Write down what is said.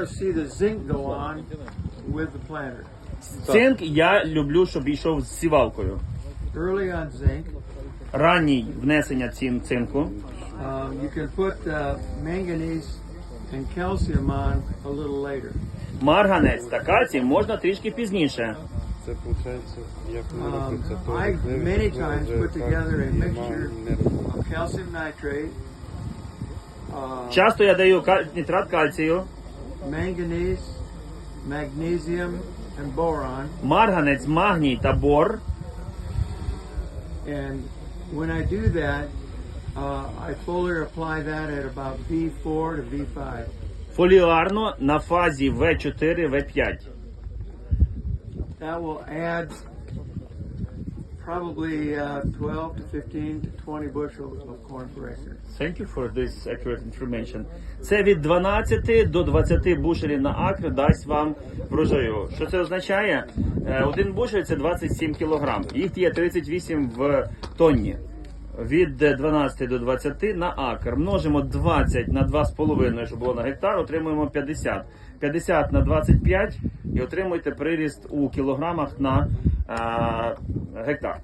to see the zinc go on with the planter. Цинк я люблю, щоб йшов з сівалкою. Early on zinc, Ранній внесення цін цинку. um, you can put uh, manganese and calcium on a little later. Марганець та кальцій можна трішки пізніше. Це виходить, як воно Um, робиться. то I many times put together a mixture of calcium nitrate, uh, Часто я даю каль- нитрат кальцію, manganese, magnesium, and boron. марганець, магній та бор. And when I do that, uh, I foliar apply that at about V4 to V5. Фоліарно на фазі В4, В5. That will add probably uh, 12 to 15 to 20 bushels of corn per acre. Thank you for this accurate information. Це від 12 до 20 бушелів на акр дасть вам врожаю. Що це означає? Е, Один бушель це 27 кілограм. Їх є 38 в тонні. Від 12 до 20 на акр. Множимо 20 на 2,5, щоб було на гектар, отримуємо 50. 50 на 25 і отримуєте приріст у кілограмах на е, гектар.